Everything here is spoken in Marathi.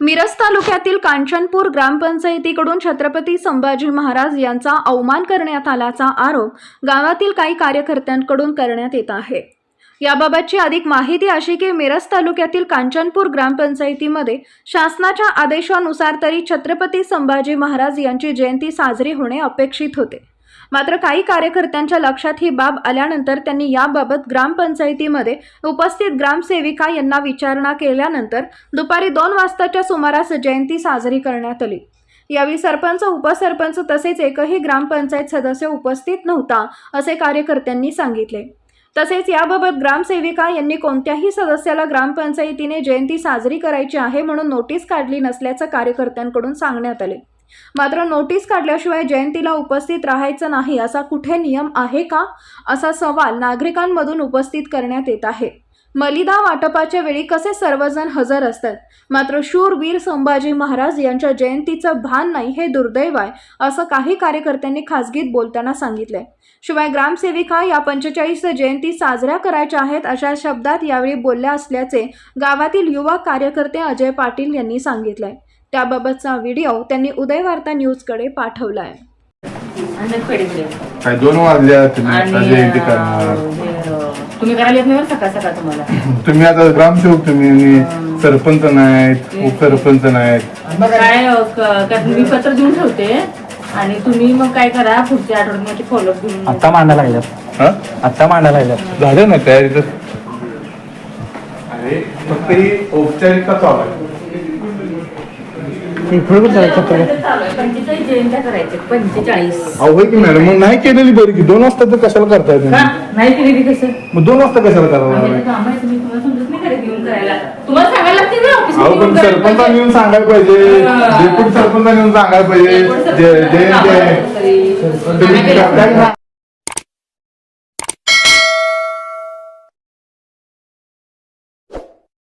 मिरज तालुक्यातील कांचनपूर ग्रामपंचायतीकडून छत्रपती संभाजी महाराज यांचा अवमान करण्यात आल्याचा आरोप गावातील काही कार्यकर्त्यांकडून करण्यात येत आहे. याबाबतची अधिक माहिती अशी की मिरज तालुक्यातील कांचनपूर ग्रामपंचायतीमध्ये शासनाच्या आदेशानुसार तरी छत्रपती संभाजी महाराज यांची जयंती साजरी होणे अपेक्षित होते. मात्र काही कार्यकर्त्यांच्या लक्षात ही बाब आल्यानंतर त्यांनी याबाबत ग्रामपंचायतीमध्ये उपस्थित ग्रामसेविका यांना विचारणा केल्यानंतर दुपारी दोन वाजताच्या सुमारास जयंती साजरी करण्यात आली. यावेळी सरपंच उपसरपंच तसेच एकही ग्रामपंचायत सदस्य उपस्थित नव्हता असे कार्यकर्त्यांनी सांगितले. तसेच याबाबत ग्रामसेविका यांनी कोणत्याही सदस्याला ग्रामपंचायतीने जयंती साजरी करायची आहे म्हणून नोटीस काढली नसल्याचं कार्यकर्त्यांकडून सांगण्यात आले. मात्र नोटीस काढल्याशिवाय जयंतीला उपस्थित राहायचं नाही असा कुठे नियम आहे का? असा सवाल नागरिकांमधून उपस्थित करण्यात येत आहे. मलिदा वाटपाच्या वेळी कसे सर्वजण हजर असतात? मात्र शूरवीर संभाजी महाराज यांच्या जयंतीचं भान नाही हे दुर्दैव आहे असं काही कार्यकर्त्यांनी खासगीत बोलताना सांगितलंय. शिवाय ग्रामसेविका या पंचेचाळीस जयंती साजऱ्या करायच्या आहेत अशा शब्दात यावेळी बोलल्या असल्याचे गावातील युवा कार्यकर्ते अजय पाटील यांनी सांगितलंय. त्याबाबतचा व्हिडिओ त्यांनी उदय वार्ता न्यूजकडे पाठवला आहे काय दोन वाजल्या तुम्ही आणि आता जयंती करणार अं, हे, अं, तुम्ही करायला येत नाही बरं सकाळ सकाळ तुम्हाला? तुम्ही आता ग्रामसेवक तुम्ही आणि सरपंच नाहीत उपसरपंच नाहीत. काय अं, क- का- मी पत्र देऊन ठेवते. आणि तुम्ही मग काय करा पुढच्या आठवड्यात माझी फॉलोअप घेऊन आत्ता मांडायला लागल्यात. हा? आत्ता मांडायला लागल्यात. झालं ना तयारी तर? अरे फक्त ही औपचारिकता चालू आहे. पुढे. पंचेचाळीस जयंत्या करायच्या पंचेचाळीस. की मॅडम मग नाही केलेली बरी की दोन वाजता तर कशाला करताय का? तुम्ही नाही केली ती कसं? मग दोन वाजता कशाला करायला आम्ही लागलाय? आता काम आहे, तुम्ही तुम्हाला समजत नाही का घेऊन करायला. तुम्हाला सांगायला लागते ना ऑफिस अहो पण सरपंचाने येऊन सांगायला पाहिजे. डेप्युटी सरपंचाने येऊन सांगायला पाहिजे. जय- जयंती आहे तुम्ही काय-